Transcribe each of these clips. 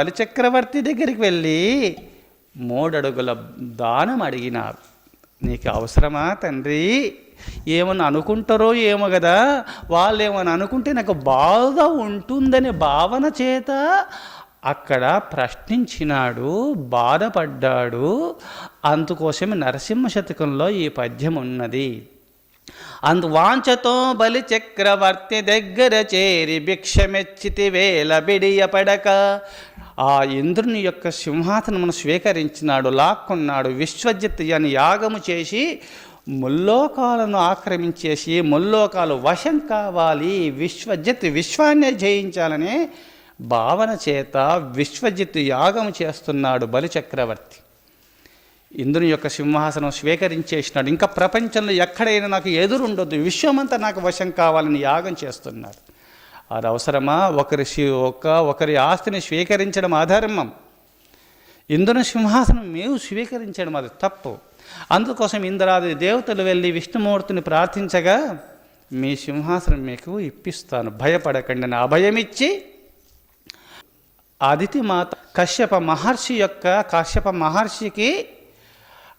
బలిచక్రవర్తి దగ్గరికి వెళ్ళి మూడడుగుల దానం అడిగినారు. నీకు అవసరమా తండ్రి? ఏమని అనుకుంటారో ఏమో కదా వాళ్ళు ఏమని అనుకుంటే నాకు బాధ ఉంటుందనే భావన చేత అక్కడ ప్రశ్నించినాడు బాధపడ్డాడు. అందుకోసమే నరసింహ శతకంలో ఈ పద్యం ఉన్నది అందు వాంఛతో బలి చక్రవర్తి దగ్గర చేరి భిక్షమెచ్చితి వేల బిడియపడక ఆ ఇంద్రుని యొక్క సింహాసనమును స్వీకరించినాడు లాక్కున్నాడు విశ్వజిత్ అని యాగము చేసి ముల్లోకాలను ఆక్రమించేసి ముల్లోకాలు వశం కావాలి విశ్వజిత్ విశ్వాన్నే జయించాలనే భావన చేత విశ్వజిత్ యాగం చేస్తున్నాడు బలి చక్రవర్తి. ఇంద్రుని యొక్క సింహాసనం స్వీకరించేసినాడు. ఇంకా ప్రపంచంలో ఎక్కడైనా నాకు ఎదురుండొద్దు. విశ్వమంతా నాకు వశం కావాలని యాగం చేస్తున్నాడు. అది అవసరమా? ఒకరి ఒక ఒకరి ఆస్తిని స్వీకరించడం అధర్మం. ఇంద్రుని సింహాసనం మేము స్వీకరించడం అది తప్పు. అందుకోసం ఇంద్రాది దేవతలు వెళ్ళి విష్ణుమూర్తిని ప్రార్థించగా మీ సింహాసనం మీకు ఇప్పిస్తాను. భయపడకండి అని అభయమిచ్చి అదితి మాత కశ్యప మహర్షి యొక్క కశ్యప మహర్షికి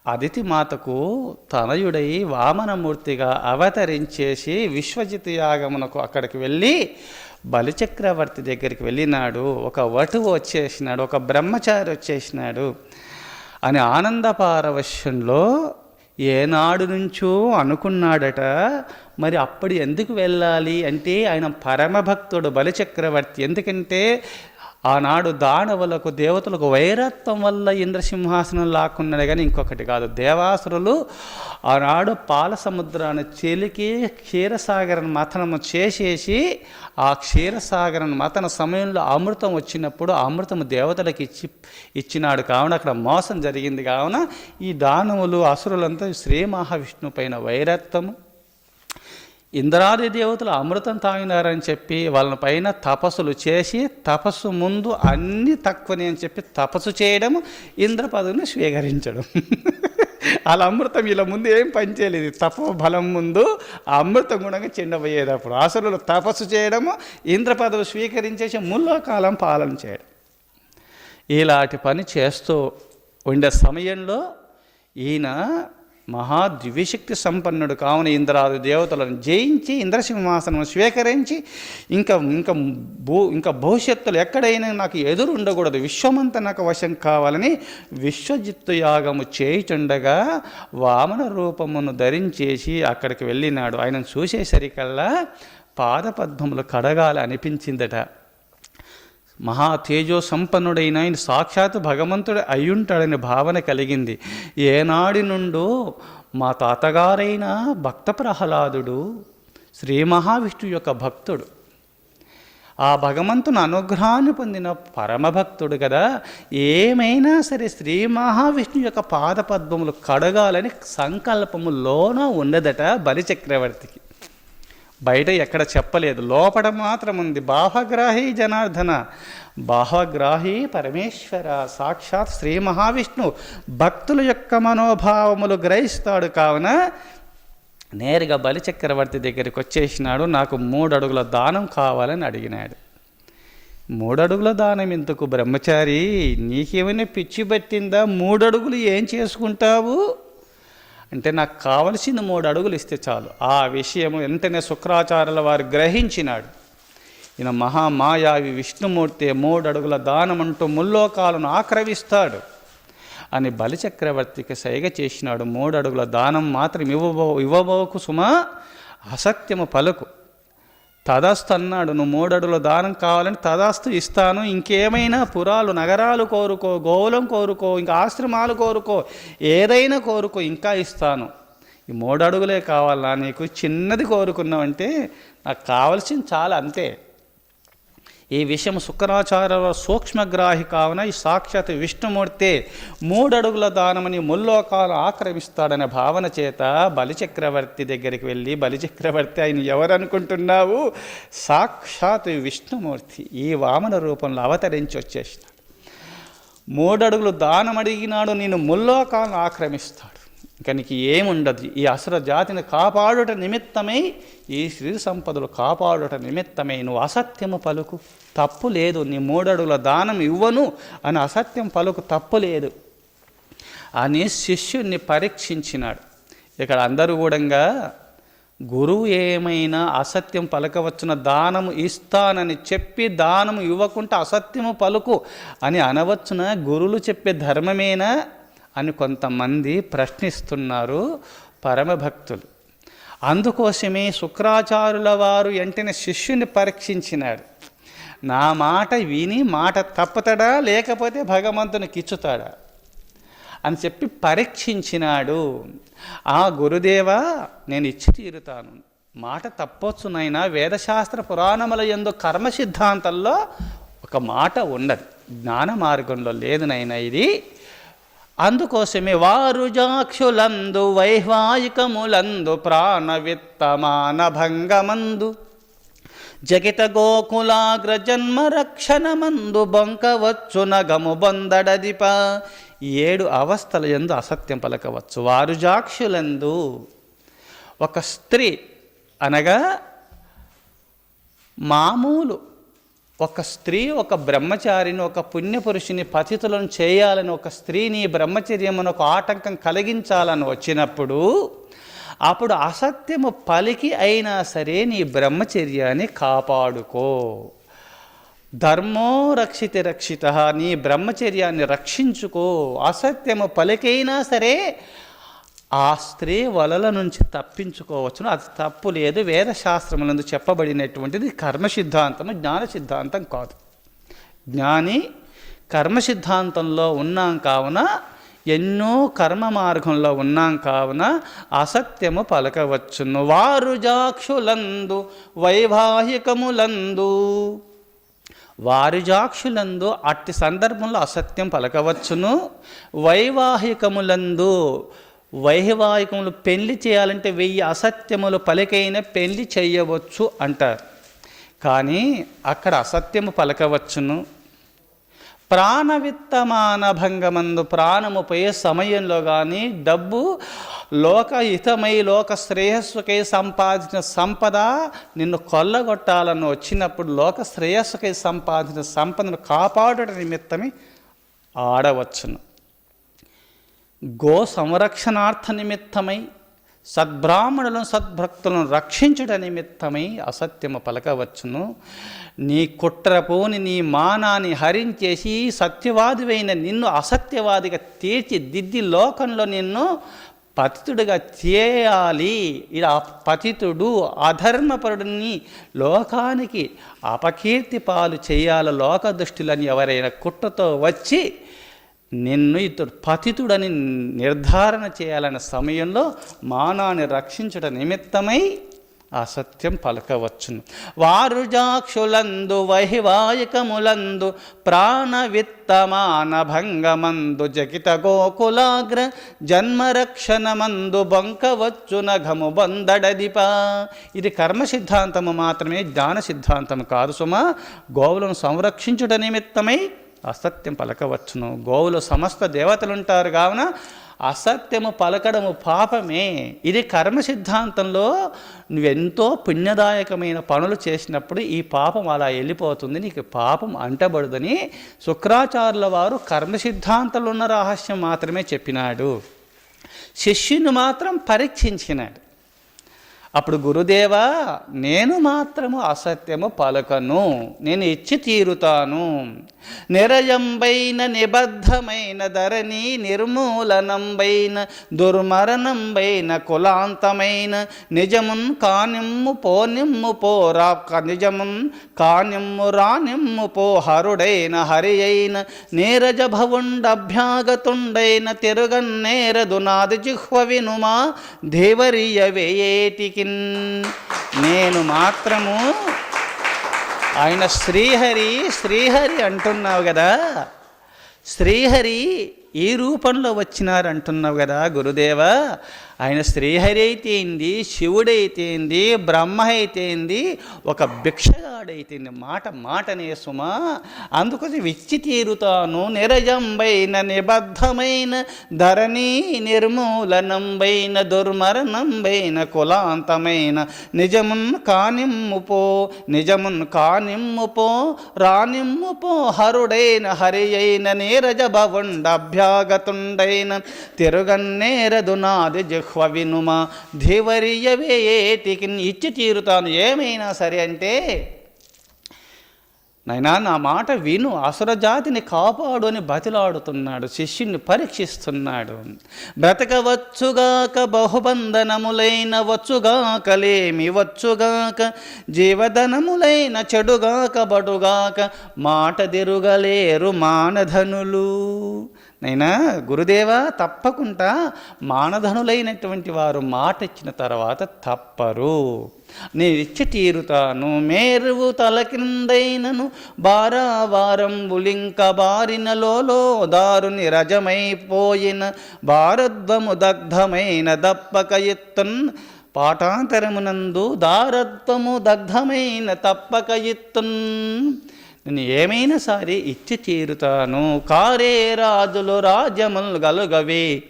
అదితి మాతకు తనయుడై వామనమూర్తిగా అవతరించేసి విశ్వజిత్ యాగమునకు అక్కడికి వెళ్ళి బలిచక్రవర్తి దగ్గరికి వెళ్ళినాడు. ఒక వటువు వచ్చేసినాడు ఒక బ్రహ్మచారి వచ్చేసినాడు. అని ఆనందపారవశ్యంలో ఏనాడు నుంచో అనుకున్నాడట మరి అప్పుడు ఎందుకు వెళ్ళాలి అంటే ఆయన పరమభక్తుడు బలిచక్రవర్తి. ఎందుకంటే ఆనాడు దానవులకు దేవతలకు వైరత్వం వల్ల ఇంద్రసింహాసనం లాక్కున్నాడు కానీ ఇంకొకటి కాదు. దేవాసురులు ఆనాడు పాల సముద్రాన్ని చెలికి క్షీరసాగరను మతనము చేసేసి ఆ క్షీరసాగరను మతన సమయంలో అమృతం వచ్చినప్పుడు అమృతం అమృతము దేవతలకు ఇచ్చి ఇచ్చినాడు కావున అక్కడ మోసం జరిగింది కావున ఈ దానవులు అసురులంతా శ్రీ మహావిష్ణువు పైన వైరత్వము. ఇంద్రాది దేవతలు అమృతం తాగినారని చెప్పి వాళ్ళ పైన తపస్సులు చేసి తపస్సు ముందు అన్ని తక్కువని అని చెప్పి తపస్సు చేయడం ఇంద్ర పదవిని స్వీకరించడం. వాళ్ళ అమృతం ఇలా ముందు ఏం పనిచేయలేదు తప బలం ముందు ఆ అమృతం గుణంగా చెండబోయేటప్పుడు అసలు తపస్సు చేయడము ఇంద్ర పదవి స్వీకరించేసి ముల్లోకాలం పాలన చేయడం. ఇలాంటి పని చేస్తూ ఉండే సమయంలో ఈయన మహా దివ్యశక్తి సంపన్నుడు కావున ఇంద్రాది దేవతలను జయించి ఇంద్రసింహాసనం స్వీకరించి ఇంకా ఇంకా భూ ఇంకా భవిష్యత్తులో ఎక్కడైనా నాకు ఎదురు ఉండకూడదు విశ్వమంతా నాకు వశం కావాలని విశ్వజిత్తు యాగము చేయుచుండగా వామన రూపమును ధరించేసి అక్కడికి వెళ్ళినాడు. ఆయనను చూసేసరికల్లా పాదపద్మములు కడగాలి అనిపించిందట. మహా తేజో సంపన్నుడైన ఆయన సాక్షాత్ భగవంతుడు అయ్యుంటాడని భావన కలిగింది. ఏనాడి నుండో మా తాతగారైన భక్త ప్రహ్లాదుడు శ్రీ మహావిష్ణు యొక్క భక్తుడు. ఆ భగవంతుని అనుగ్రహాన్ని పొందిన పరమభక్తుడు కదా. ఏమైనా సరే శ్రీ మహావిష్ణు యొక్క పాదపద్మములు కడగాలని సంకల్పములోన ఉన్నదట బలిచక్రవర్తికి. బయట ఎక్కడ చెప్పలేదు. లోపల మాత్రం ఉంది. బాహగ్రాహి జనార్దన. బాహగ్రాహి పరమేశ్వర. సాక్షాత్ శ్రీ మహావిష్ణు. భక్తుల యొక్క మనోభావములు గ్రహిస్తాడు కావున నేరుగా బలిచక్రవర్తి దగ్గరికి వచ్చేసినాడు. నాకు మూడు అడుగుల దానం కావాలని అడిగినాడు. మూడడుగుల దానం ఎందుకు బ్రహ్మచారి? నీకేమైనా పిచ్చి పట్టిందా? మూడడుగులు ఏం చేసుకుంటావు? అంటే నాకు కావలసిన మూడు అడుగులు ఇస్తే చాలు. ఆ విషయం వెంటనే శుక్రాచార్యుల వారు గ్రహించినాడు. ఈయన మహామాయావి విష్ణుమూర్తి మూడు అడుగుల దానం అంటూ ముల్లోకాలను ఆక్రమిస్తాడు. అని బలిచక్రవర్తికి సైగ చేసినాడు. మూడు అడుగుల దానం మాత్రం ఇవ్వబో ఇవ్వబోకు సుమా అసత్యము పలుకు. తదాస్తు అన్నాడు నువ్వు మూడడుల దానం కావాలని తదాస్తు ఇస్తాను. ఇంకేమైనా పురాలు నగరాలు కోరుకో గోవులం కోరుకో ఇంకా ఆశ్రమాలు కోరుకో ఏదైనా కోరుకో ఇంకా ఇస్తాను. ఈ మూడడుగులే కావాలా నీకు? చిన్నది కోరుకున్నావంటే నాకు కావలసింది చాలా అంతే. ఈ విషయం శుక్రాచార్య సూక్ష్మగ్రాహి కావున ఈ సాక్షాత్ విష్ణుమూర్తి మూడడుగుల దానమని ముల్లోకాలు ఆక్రమిస్తాడనే భావన చేత బలిచక్రవర్తి దగ్గరికి వెళ్ళి బలిచక్రవర్తి ఆయన ఎవరనుకుంటున్నావు? సాక్షాత్ విష్ణుమూర్తి ఈ వామన రూపంలో అవతరించి వచ్చేసినాడు. మూడడుగులు దానం అడిగినాడు నేను ముల్లోకాలను ఆక్రమిస్తాడు. ఇంకా నీకు ఏముండదు. ఈ అసుర జాతిని కాపాడుట నిమిత్తమై ఈ శ్రీ సంపదలు కాపాడుట నిమిత్తమై నువ్వు అసత్యము పలుకు. తప్పు లేదు నీ మూడడుగుల దానం ఇవ్వను అని అసత్యం పలుకు తప్పు లేదు. అని శిష్యుణ్ణి పరీక్షించినాడు. ఇక్కడ అందరూ కూడా గురువు ఏమైనా అసత్యం పలకవచ్చున దానము ఇస్తానని చెప్పి దానము ఇవ్వకుంటే అసత్యము పలుకు అని అనవచ్చున గురువులు చెప్పే ధర్మమేనా? అని కొంతమంది ప్రశ్నిస్తున్నారు పరమభక్తులు. అందుకోసమే శుక్రాచారుల వారు వెంటనే శిష్యుని పరీక్షించినాడు. నా మాట విని మాట తప్పుతాడా? లేకపోతే భగవంతునికి ఇచ్చుతాడా అని చెప్పి పరీక్షించినాడు. ఆ గురుదేవా నేను ఇచ్చి తీరుతాను. మాట తప్పొచ్చునైనా వేదశాస్త్ర పురాణముల ఎందు కర్మ సిద్ధాంతంలో ఒక మాట ఉండదు. జ్ఞాన మార్గంలో లేదు నైనా ఇది. అందుకోసమే వారు జాక్షులందు వైవాహికములందు ప్రాణవిత్తమాన భంగమందు జగిత గోకులాగ్ర జన్మ రక్షణమందు బొంకవచ్చు నగము బొందడదిప. ఏడు అవస్థల ఎందు అసత్యం పలకవచ్చు. వారు జాక్షులందు ఒక స్త్రీ అనగా మామూలు ఒక స్త్రీ ఒక బ్రహ్మచారిని ఒక పుణ్యపురుషుని పతితులను చేయాలని ఒక స్త్రీని ఒక ఆటంకం కలిగించాలని వచ్చినప్పుడు అప్పుడు అసత్యము పలికి అయినా సరే నీ బ్రహ్మచర్యాన్ని కాపాడుకో. ధర్మో రక్షిత రక్షిత నీ బ్రహ్మచర్యాన్ని రక్షించుకో. అసత్యము పలికైనా సరే ఆ స్త్రీ వలల నుంచి తప్పించుకోవచ్చును. అది తప్పు లేదు. వేదశాస్త్రములందు చెప్పబడినటువంటిది కర్మ సిద్ధాంతము జ్ఞాన సిద్ధాంతం కాదు. జ్ఞాని కర్మ సిద్ధాంతంలో ఉన్నాం కావున ఎన్నో కర్మ మార్గంలో ఉన్నాం కావున అసత్యము పలకవచ్చును. వారు జాక్షులందు వైవాహికములందు వారిజాక్షులందు అట్టి సందర్భంలో అసత్యం పలకవచ్చును. వైవాహికములందు వైవాహికములు పెళ్ళి చేయాలంటే వెయ్యి అసత్యములు పలికైన పెళ్ళి చేయవచ్చు అంటారు. కానీ అక్కడ అసత్యము పలకవచ్చును. ప్రాణవిత్తమాన భంగమందు ప్రాణము పోయే సమయంలో కానీ డబ్బు లోక హితమై లోక శ్రేయస్సుకై సంపాదించిన సంపద నిన్ను కొల్లగొట్టాలని వచ్చినప్పుడు లోక శ్రేయస్సుకై సంపాదించిన సంపదను కాపాడట నిమిత్తమే ఆడవచ్చును. గో సంరక్షణార్థ నిమిత్తమై సద్బ్రాహ్మణులను సద్భక్తులను రక్షించుట నిమిత్తమై అసత్యము పలకవచ్చును. నీ కుట్రపోని నీ మానాన్ని హరించేసి సత్యవాదివైన నిన్ను అసత్యవాదిగా తీర్చిదిద్ది లోకంలో నిన్ను పతితుడిగా చేయాలి. ఇలా పతితుడు అధర్మపరుడిని లోకానికి అపకీర్తి పాలు చేయాల లోక దృష్టిలని ఎవరైనా కుట్రతో వచ్చి నిన్ను ఇతడు పతితుడని నిర్ధారణ చేయాలనే సమయంలో మానాన్ని రక్షించుట నిమిత్తమై అసత్యం పలకవచ్చును. వారు జాక్షులందు వైవాహికములందు ప్రాణవిత్తమాన భంగమందు జగిత గోకులాగ్ర జన్మరక్షణమందు బొంకవచ్చున ఘము బందడదిప. ఇది కర్మ సిద్ధాంతము మాత్రమే జ్ఞాన సిద్ధాంతము కాదు సుమా. గోవులను సంరక్షించుట నిమిత్తమై అసత్యం పలకవచ్చును. గోవులు సమస్త దేవతలు ఉంటారు కావున అసత్యము పలకడము పాపమే. ఇది కర్మ సిద్ధాంతంలో నువ్వెంతో పుణ్యదాయకమైన పనులు చేసినప్పుడు ఈ పాపం అలా వెళ్ళిపోతుంది. నీకు పాపం అంటబడుదని శుక్రాచార్యుల వారు కర్మ సిద్ధాంతంలో ఉన్న రహస్యం మాత్రమే చెప్పినాడు. శిష్యుని మాత్రం పరీక్షించినాడు. అప్పుడు గురుదేవా నేను మాత్రము అసత్యము పలకను నేను ఇచ్చి తీరుతాను. నిరయంబైన నిబద్ధమైన ధరణి నిర్మూలనంబైన దుర్మరణంబైన కులాంతమైన నిజమున్ కానిమ్ము పోనిమ్ము పోరా నిజమున్ కానిమ్ము రానిమ్ము పో హరుడైన హరి అయిన నీరజభవుండభ్యాగతుండైన తిరుగన్నేరదు నాది జిహ్వ వినుమా దేవరీయ వేయేటికిన్ నేను మాత్రము ఆయన శ్రీహరి శ్రీహరి అంటున్నావు కదా. శ్రీహరి ఈ రూపంలో వచ్చినారు అంటున్నావు కదా గురుదేవా. ఆయన శ్రీహరి అయితే ఏంది? శివుడైతే ఏంది? బ్రహ్మ అయితే ఏంది? ఒక భిక్షగాడైతేంది మాట మాటనే సుమా. అందుకోసం విచ్చి తీరుతాను నిరజంబైన నిబద్ధమైన ధరణి నిర్మూలనంబైన దుర్మరణంబైన కులాంతమైన. నిజమున్ కానిమ్ముపో నిజమున్ కానిమ్ముపో రానిమ్ముపో హరుడైన హరి అయిన నీరజ భవుండభ్యాగతుండైన తిరుగన్నేరదు నాది జిహ్వ వినుమ ధీవరియవే ఏటికి ఇచ్చి తీరుతాను. ఏమైనా సరే అంటే నైనా నా మాట విను. అసురజాతిని కాపాడు అని బతిలాడుతున్నాడు శిష్యుని పరీక్షిస్తున్నాడు. బ్రతకవచ్చుగాక బహుబంధనములైన వచ్చుగాకలేమి వచ్చుగాక జీవధనములైన చెడుగాక బడుగాక మాట దిరుగలేరు మానధనులు. నైనా గురుదేవా తప్పకుండా మానధనులైనటువంటి వారు మాట ఇచ్చిన తర్వాత తప్పరు. నేనిచ్చి తీరుతాను మేరువు తల కిందైనను బారావారం బులింక బారినలో దారుని రజమైపోయిన భారద్వము దగ్ధమైన దప్పక ఎత్తున్ పాఠాంతరమునందు దారత్వము దగ్ధమైన తప్పక ఎత్తున్ నేను ఏమైనా సరే ఇచ్చి తీరుతాను. కారే రాజులు రాజ్యములు గలుగవే.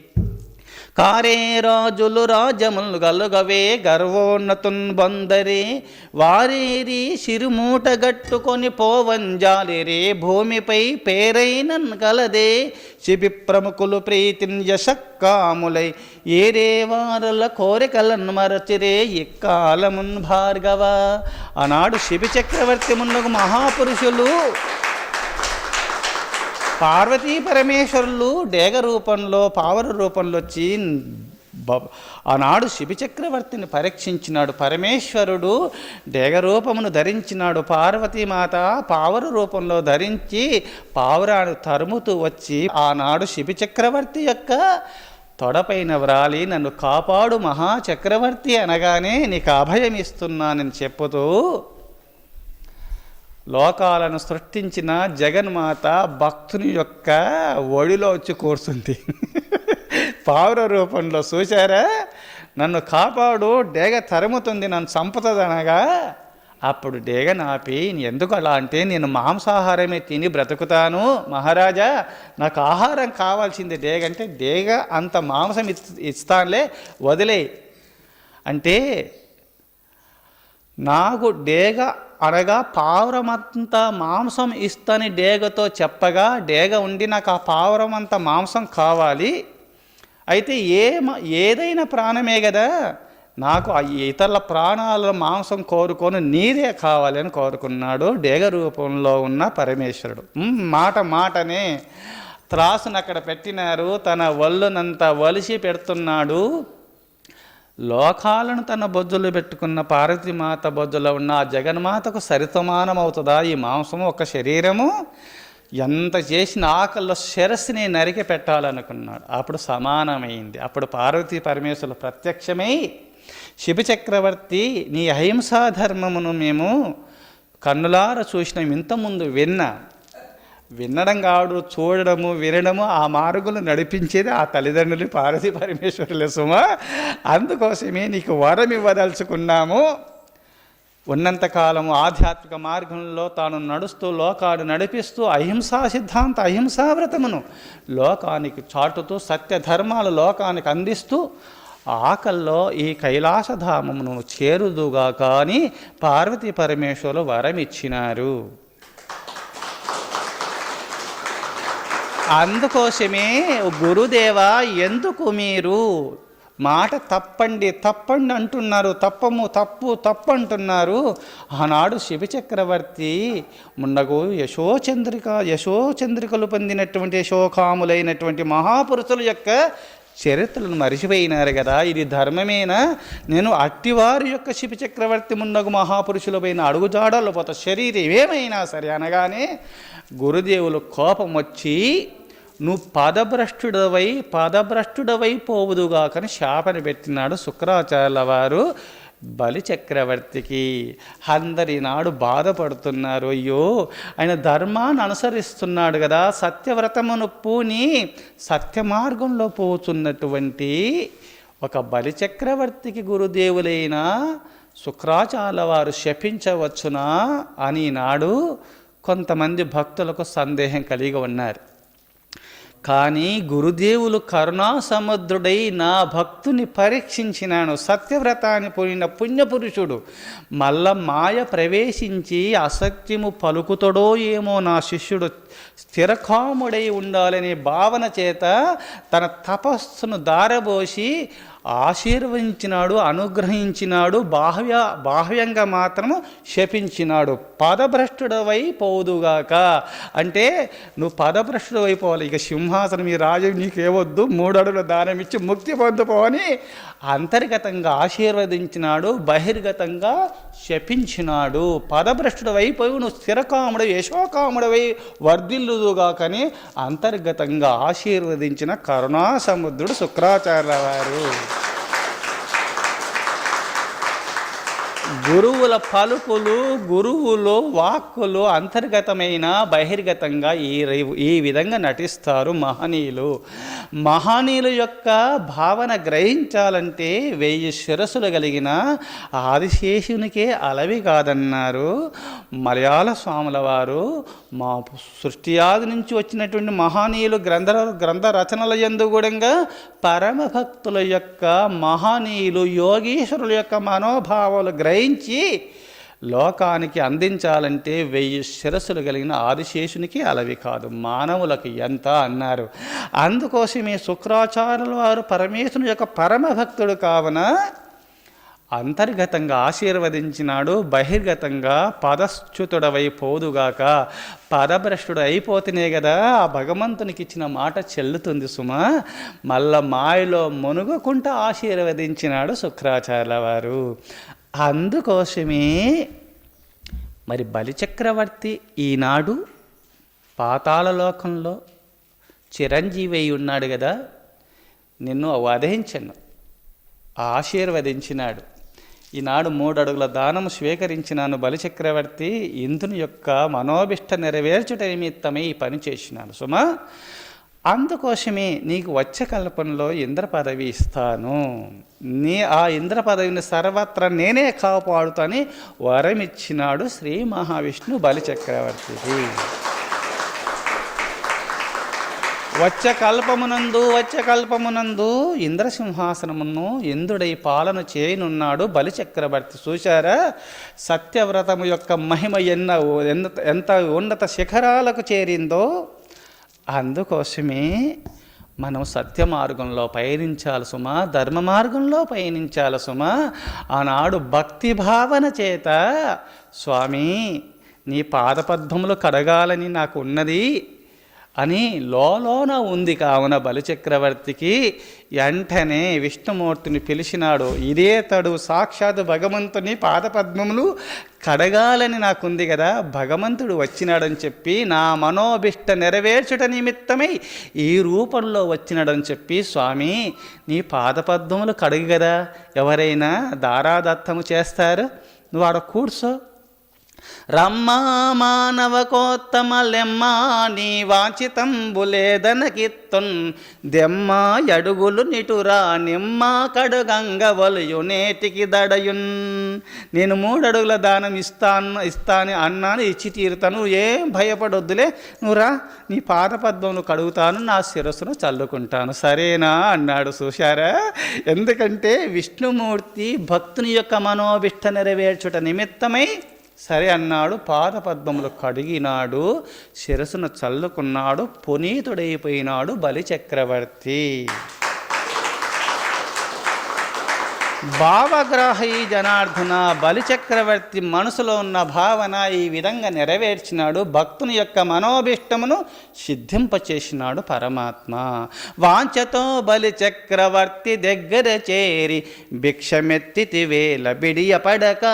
కారే రాజులు రాజములు గలుగవే గర్వోన్నతున్ బందరే. వారేరి సిరుమూట గట్టుకొని పోవంజాలిరే భూమిపై పేరైనన్ గలదే. శిబి ప్రముఖులు ప్రీతిన్ యశక్కాములై. ఏరే వారల కోరికలను మరచిరే ఇక్కాలమున్ భార్గవ. ఆనాడు శిబి చక్రవర్తి మున్నకు మహాపురుషులు పార్వతీ పరమేశ్వరులు డేగ రూపంలో పావర రూపంలో వచ్చి ఆనాడు శిబి చక్రవర్తిని పరీక్షించినాడు. పరమేశ్వరుడు డేగ రూపమును ధరించినాడు. పార్వతీమాత పావుర రూపంలో ధరించి పావురాను తరుముతూ వచ్చి ఆనాడు శిబి చక్రవర్తి యొక్క తొడపైన వ్రాలి నన్ను కాపాడు మహా చక్రవర్తి అనగానే నీకు అభయం ఇస్తున్నానని చెప్పుతూ లోకాలను సృష్టించిన జగన్మాత భక్తుని యొక్క ఒడిలో వచ్చి కూర్చుంది. పావుర రూపంలో చూశారా? నన్ను కాపాడు డేగ తరుముతుంది నన్ను చంపుతుందనగా అప్పుడు డేగ నాపి ఎందుకు అలా అంటే నేను మాంసాహారమే తిని బ్రతుకుతాను మహారాజా నాకు ఆహారం కావాల్సింది డేగ అంటే డేగ అంత మాంసం ఇస్తానులే వదిలే అంటే నాకు డేగ అనగా పావురమంతా మాంసం ఇస్తని డేగతో చెప్పగా డేగ ఉండి నాకు ఆ పావురమంత మాంసం కావాలి. అయితే ఏ ఏదైనా ప్రాణమే కదా నాకు ఇతరుల ప్రాణాల మాంసం కోరుకొని నీరే కావాలని కోరుకున్నాడు డేగ రూపంలో ఉన్న పరమేశ్వరుడు. మాట మాటనే త్రాసును అక్కడ పెట్టినారు తన ఒళ్ళునంత వలిసి పెడుతున్నాడు. లోకాలను తన బొజ్జులు పెట్టుకున్న పార్వతీమాత బొజ్జులో ఉన్న ఆ జగన్మాతకు సరిసమానం అవుతుందా ఈ మాంసము ఒక శరీరము. ఎంత చేసిన ఆకల్లో శిరస్సుని నరికి పెట్టాలనుకున్నాడు. అప్పుడు సమానమైంది. అప్పుడు పార్వతీ పరమేశ్వరులు ప్రత్యక్షమై శిబి చక్రవర్తి నీ అహింసా ధర్మమును మేము కన్నులార చూసిన. ఇంతకుముందు విన్నా వినడం కాడు చూడడము వినడము ఆ మార్గులు నడిపించేది ఆ తల్లిదండ్రులు పార్వతి పరమేశ్వరుల సుమ. అందుకోసమే నీకు వరం ఇవ్వదలుచుకున్నాము. ఉన్నంతకాలము ఆధ్యాత్మిక మార్గంలో తాను నడుస్తూ లోకాడు నడిపిస్తూ అహింసా సిద్ధాంత అహింసా వ్రతమును లోకానికి చాటుతూ సత్యధర్మాలు లోకానికి అందిస్తూ ఆకల్లో ఈ కైలాసధామమును చేరుదుగా కానీ పార్వతీ పరమేశ్వరులు వరం అందుకోసమే గురుదేవా ఎందుకు మీరు? మాట తప్పండి తప్పండి అంటున్నారు తప్పము తప్పు తప్పు అంటున్నారు ఆనాడు శివచక్రవర్తి ముండగు మున్నగు యశోచంద్రిక యశోచంద్రికలు పొందినటువంటి యశోకాములైనటువంటి మహాపురుషుల యొక్క చరిత్రలను మరిచిపోయినారు కదా. ఇది ధర్మమేనా? నేను అట్టివారి యొక్క శివ చక్రవర్తి మున్నగు మహాపురుషులపైన అడుగుజాడలు పోత శరీరం ఏమైనా సరే అనగానే గురుదేవులు కోపం వచ్చి నువ్వు పాదభ్రష్టుడవై పాదభ్రష్టుడవైపోవుదుగాకని శాపని పెట్టినాడు శుక్రాచార్యుల వారు బలి చక్రవర్తికి అందరి నాడు బాధపడుతున్నారు. అయ్యో ఆయన ధర్మాన్ని అనుసరిస్తున్నాడు కదా సత్యవ్రతమును పూని సత్య మార్గంలో పోతున్నటువంటి ఒక బలిచక్రవర్తికి గురుదేవులైన శుక్రాచార్య వారు శపించవచ్చునా అని నాడు కొంతమంది భక్తులకు సందేహం కలిగి ఉన్నారు. కానీ గురుదేవులు కరుణాసముద్రుడై నా భక్తుని పరీక్షించినాను. సత్యవ్రతాన్ని పోయిన పుణ్యపురుషుడు మల్ల మాయ ప్రవేశించి అసత్యము పలుకుతడో ఏమో నా శిష్యుడు స్థిరకాముడై ఉండాలనే భావన చేత తన తపస్సును దారబోసి ఆశీర్వదించినాడు అనుగ్రహించినాడు బాహ్య బాహ్యంగా మాత్రము శపించినాడు. పదభ్రష్టుడవై పోదుగాక అంటే నువ్వు పదభ్రష్టుడు అయిపోవాలి ఇక సింహాసనం ఈ రాజు నీకేవద్దు మూడు అడుగుల దానం ఇచ్చి ముక్తి పొందుకోని అంతర్గతంగా ఆశీర్వదించినాడు బహిర్గతంగా శపించినాడు. పదభ్రష్టుడు అయిపోయి నువ్వు స్థిరకాముడు యశోకాముడవై వర్ధిల్లుదుగాకని అంతర్గతంగా ఆశీర్వదించిన కరుణాసముద్రుడు శుక్రాచార్య వారు గురువుల పలుకులు గురువులు వాక్కులు అంతర్గతమైన బహిర్గతంగా ఈ ఈ విధంగా నటిస్తారు మహనీయులు. మహనీయుల యొక్క భావన గ్రహించాలంటే వెయ్యి శిరస్సులు కలిగిన ఆదిశేషునికే అలవి కాదన్నారు మలయాళ స్వాముల వారు. మా సృష్టి ఆది నుంచి వచ్చినటువంటి మహనీయులు గ్రంథ గ్రంథ రచనల ఎందు కూడా పరమభక్తుల యొక్క మహనీయులు యోగీశ్వరుల యొక్క మనోభావాలు గ్రహించి లోకానికి అందించాలంటే వెయ్యి శిరస్సులు కలిగిన ఆదిశేషునికి అలవి కాదు మానవులకు ఎంత అన్నారు. అందుకోసమే శుక్రాచార్యుల వారు పరమేశ్వరుని యొక్క పరమభక్తుడు కావున అంతర్గతంగా ఆశీర్వదించినాడు బహిర్గతంగా పదశ్చుతుడవై పోదుగాక. పదభ్రష్టుడు అయిపోతేనే కదా ఆ భగవంతునికి ఇచ్చిన మాట చెల్లుతుంది సుమ. మళ్ళా మాయలో మునుగకుండా ఆశీర్వదించినాడు శుక్రాచార్యుల వారు. అందుకోసమే మరి బలిచక్రవర్తి ఈనాడు పాతాళ లోకంలో చిరంజీవి అయి ఉన్నాడు కదా నిన్ను వధించను ఆశీర్వదించినాడు. ఈనాడు మూడు అడుగుల దానం స్వీకరించినాను బలిచక్రవర్తి ఇంద్రుని యొక్క మనోభిష్ట నెరవేర్చుట నిమిత్తమై ఈ పని చేసినాను. సుమా అందుకోసమే నీకు వచ్చే కల్పనలో ఇంద్ర పదవి ఇస్తాను. నీ ఆ ఇంద్ర పదవిని సర్వత్ర నేనే కాపాడుతాని వరమిచ్చినాడు శ్రీ మహావిష్ణు బలిచక్రవర్తికి వచ్చ కల్పమునందు వచ్చ కల్పమునందు ఇంద్రసింహాసనమును ఇంద్రుడై పాలన చేయనున్నాడు బలిచక్రవర్తి. చూశారా? సత్యవ్రతము యొక్క మహిమ ఎన్న ఎంత ఎంత ఉన్నత శిఖరాలకు చేరిందో అందుకోసమే మనం సత్య మార్గంలో పయనించాలి సుమా ధర్మ మార్గంలో పయనించాలి సుమా. ఆనాడు భక్తి భావన చేత స్వామి నీ పాదపద్మములు కడగాలని నాకు ఉన్నది అని లోలోన ఉంది కావున బలిచక్రవర్తికి వెంటనే విష్ణుమూర్తిని పిలిచినాడు ఇదే తడు సాక్షాత్ భగవంతుని పాదపద్మములు కడగాలని నాకుంది కదా భగవంతుడు వచ్చినాడని చెప్పి నా మనోభిష్ట నెరవేర్చుట నిమిత్తమై ఈ రూపంలో వచ్చినాడని చెప్పి స్వామి నీ పాదపద్మములు కడుగు కదా ఎవరైనా దారాదత్తము చేస్తారు? నువ్వు ఆడ కూర్చో. రమ్మా మానవకోత్తమ లెమ్మా నీ వాచితంబులేదనకిత్తున్ దెమ్మ అడుగులు నిటురా నిమ్మ కడుగంగ వలయు నేటికి దడయున్. నేను మూడడుగుల దానం ఇస్తాను ఇస్తాను అన్నాను ఇచ్చి తీరుతాను. ఏం భయపడొద్దులే. నువ్వురా నీ పాదపద్మను కడుగుతాను నా శిరస్సును చల్లుకుంటాను. సరేనా అన్నాడు చూశారా ఎందుకంటే విష్ణుమూర్తి భక్తుని యొక్క మనోభిష్ట నెరవేర్చుట నిమిత్తమై సరే అన్నాడు పాదపద్మములు కడిగినాడు శిరసును చల్లుకున్నాడు పునీతుడైపోయినాడు బలిచక్రవర్తి భావగ్రాహి జనార్దన బలిచక్రవర్తి మనసులో ఉన్న భావన ఈ విధంగా నెరవేర్చినాడు భక్తుని యొక్క మనోభిష్టమును సిద్ధింపచేసినాడు పరమాత్మ. వాంఛతో బలిచక్రవర్తి దగ్గర చేరి భిక్షమెత్తితి వేల బిడియపడక.